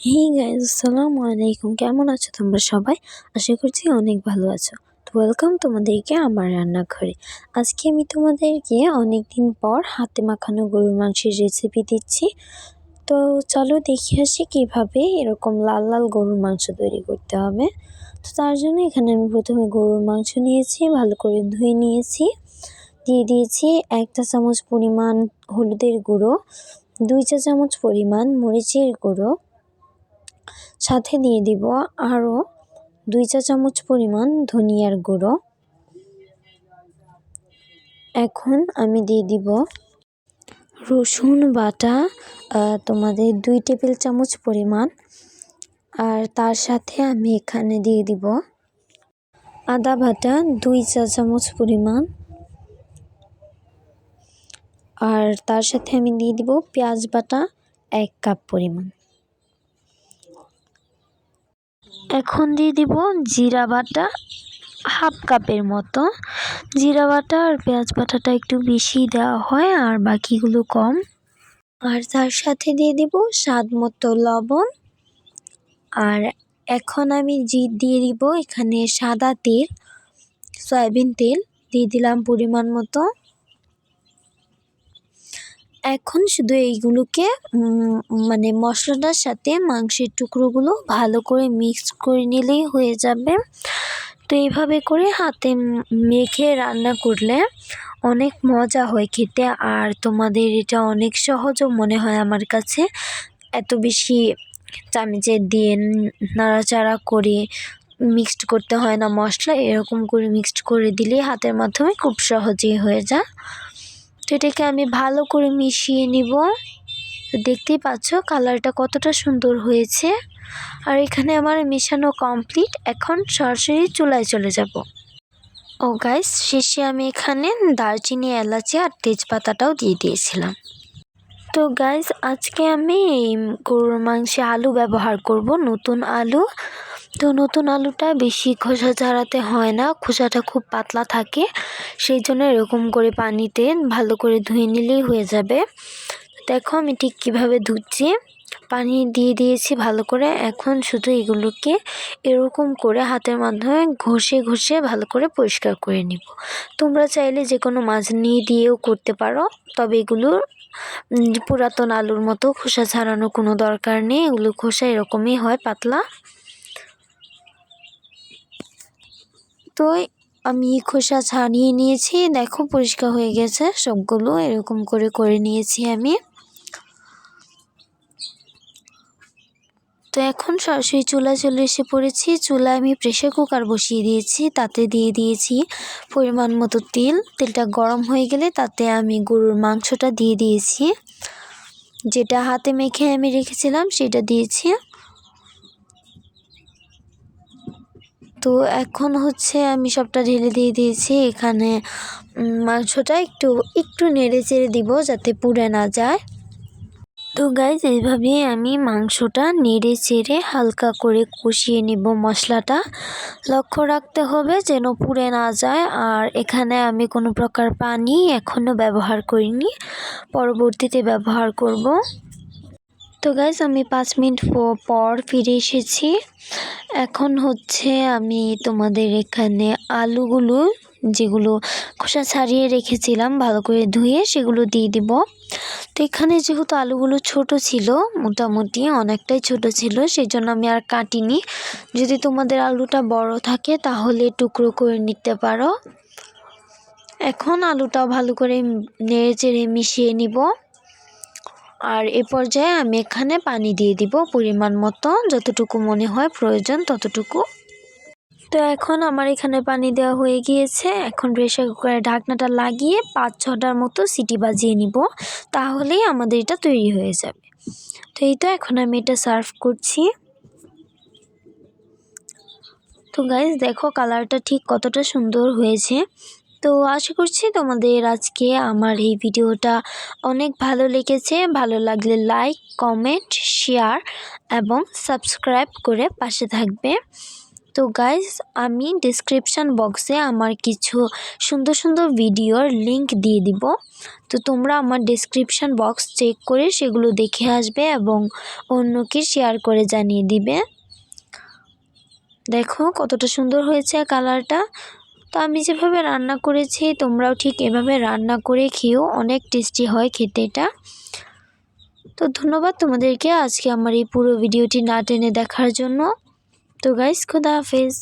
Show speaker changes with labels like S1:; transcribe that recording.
S1: Hey guys আসসালামু আলাইকুম। কেমন আছো তোমরা সবাই? আশা করছি অনেক ভালো আছো। তো ওয়েলকাম তোমাদেরকে আমার রান্নাঘরে। আজকে আমি তোমাদেরকে অনেক দিন পর হাতে মাখানো গরুর মাংসের রেসিপি দিচ্ছি। তো চলো দেখে আসি কীভাবে এরকম লাল লাল গরুর মাংস তৈরি করতে হবে। তো তার জন্য এখানে আমি প্রথমে গরুর মাংস নিয়েছি, ভালো করে ধুয়ে নিয়েছি। দিয়ে দিয়েছি একটা চামচ পরিমাণ হলুদের গুঁড়ো, দুই চা চামচ পরিমাণ মরিচের গুঁড়ো সাথে দিয়ে দিব আরও দুই চা চামচ পরিমাণ ধনিয়ার গুঁড়ো। এখন আমি দিয়ে দিব রসুন বাটা তোমাদের দুই টেবিল চামচ পরিমাণ। আর তার সাথে আমি এখানে দিয়ে দিব আদা বাটা, দুই চা চামচ পরিমাণ। আর তার সাথে আমি দিয়ে দিব পেঁয়াজ বাটা, এক কাপ পরিমাণ। এখন দিয়ে দিব জিরা বাটা হাফ কাপের মতো। জিরা বাটা আর পেঁয়াজ বাটাটা একটু বেশি দেওয়া হয় আর বাকিগুলো কম। আর তার সাথে দিয়ে দিব স্বাদ মতো লবণ। আর এখন আমি জি দিয়ে দিব এখানে সাদা তেল, সয়াবিন তেল, দিয়ে দিলাম পরিমাণ মতো। এখন শুধু এইগুলোকে মানে মশলাটার সাথে মাংসের টুকরোগুলো ভালো করে মিক্স করে নিলেই হয়ে যাবে। তো এইভাবে করে হাতে মেখে রান্না করলে অনেক মজা হয় খেতে। আর তোমাদের এটা অনেক সহজও মনে হয় আমার কাছে। এত বেশি চামচে দিয়ে নাড়াচাড়া করে মিক্সড করতে হয় না মশলা, এরকম করে মিক্সড করে দিলে হাতের মাধ্যমে খুব সহজেই হয়ে যায়। তো এটাকে আমি ভালো করে মিশিয়ে নিব। তো দেখতেই পাচ্ছ কালারটা কতটা সুন্দর হয়েছে। আর এখানে আমার মেশানো কমপ্লিট। এখন সরাসরি চুলায় চলে যাব। ও গাইস, শেষে আমি এখানে দারচিনি, এলাচি আর তেজপাতাটাও দিয়ে দিয়েছিলাম। তো গাইস, আজকে আমি গরুর মাংসে আলু ব্যবহার করব, নতুন আলু। তো নতুন আলুটা বেশি খোসা ছাড়াতে হয় না, খোসাটা খুব পাতলা থাকে, সেই জন্য এরকম করে পানিতে ভালো করে ধুয়ে নিলেই হয়ে যাবে। দেখো আমি ঠিক কীভাবে ধুচ্ছি। পানি দিয়ে দিয়েছি ভালো করে, এখন শুধু এগুলোকে এরকম করে হাতের মাধ্যমে ঘষে ঘষে ভালো করে পরিষ্কার করে নিব। তোমরা চাইলে যে কোনো মাছ নিয়ে দিয়েও করতে পারো, তবে এগুলো পুরাতন আলুর মতো খোসা ছাড়ানো কোনো দরকার নেই, এগুলো খোসা এরকমই হয়, পাতলা। তো আমি খোসা ছাড়িয়ে নিয়েছি। দেখো, পরিষ্কার হয়ে গেছে। সবগুলো এরকম করে করে নিয়েছি আমি। তো এখন সরাসরি চুলা চলে এসে পড়েছি। চুলায় আমি প্রেশার কুকার বসিয়ে দিয়েছি। তাতে দিয়ে দিয়েছি পরিমাণ মতো তেল। তেলটা গরম হয়ে গেলে তাতে আমি গরুর মাংসটা দিয়ে দিয়েছি। যেটা হাতে মেখে আমি রেখেছিলাম, সেটা দিয়েছি। তো এখন হচ্ছে আমি সবটা ঢেলে দিয়ে দিয়েছি। এখানে মাংসটা একটু একটু নেড়ে চেড়ে দিব যাতে পুড়ে না যায়। তো গাইজ এইভাবেই আমি মাংসটা নেড়ে চেড়ে হালকা করে কষিয়ে নিব মশলাটা। লক্ষ্য রাখতে হবে যেন পুড়ে না যায়। আর এখানে আমি কোনো প্রকার পানি এখনও ব্যবহার করিনি। পরবর্তীতে ব্যবহার করব। তো গাইজ আমি পাঁচ মিনিট পর ফিরে এসেছি। এখন হচ্ছে আমি তোমাদের এখানে আলুগুলো, যেগুলো খোসা ছাড়িয়ে রেখেছিলাম ভালো করে ধুয়ে, সেগুলো দিয়ে দিব। তো এখানে যেহেতু আলুগুলো ছোট ছিল, মোটামুটি অনেকটাই ছোট ছিল সেই জন্য আমি আর কাটিনি। যদি তোমাদের আলুটা বড় থাকে, তাহলে টুকরো করে নিতে পারো। এখন আলুটা ভালো করে নেড়ে চেড়ে মিশিয়ে নিব। আর এ পর্যায়ে আমি এখানে পানি দিয়ে দিব পরিমাণ মতো। যতটুকু মনে হয় প্রয়োজন ততটুকু। তো এখন আমার এখানে পানি দেওয়া হয়ে গিয়েছে। এখন প্রেশার কুকারের ঢাকনাটা লাগিয়ে পাঁচ ছটার মতো সিটি বাজিয়ে নিব। তাহলেই আমাদের এটা তৈরি হয়ে যাবে। তো এই তো এখন আমি এটা সার্ভ করছি। তো গাইজ দেখো কালারটা ঠিক কতটা সুন্দর হয়েছে। তো আশা করছি তোমাদের আজকে আমার এই ভিডিওটা অনেক ভালো লেগেছে। ভালো লাগলে লাইক কমেন্ট শেয়ার এবং সাবস্ক্রাইব করে পাশে থাকবে। তো গাইস আমি ডিসক্রিপশান বক্সে আমার কিছু সুন্দর সুন্দর ভিডিওর লিংক দিয়ে দিব। তো তোমরা আমার ডিসক্রিপশান বক্স চেক করে সেগুলো দেখে আসবে এবং অন্যকে শেয়ার করে জানিয়ে দিবে। দেখো কতটা সুন্দর হয়েছে কালারটা তো আমি যেভাবে রান্না করেছি, তোমরাও ঠিক এভাবে রান্না করে খেয়েও অনেক টেস্টি হয় খেতে এটা। তো ধন্যবাদ তোমাদেরকে আজকে আমার এই পুরো ভিডিওটি না টেনে দেখার জন্য। তো গাইস খুদা হাফেজ।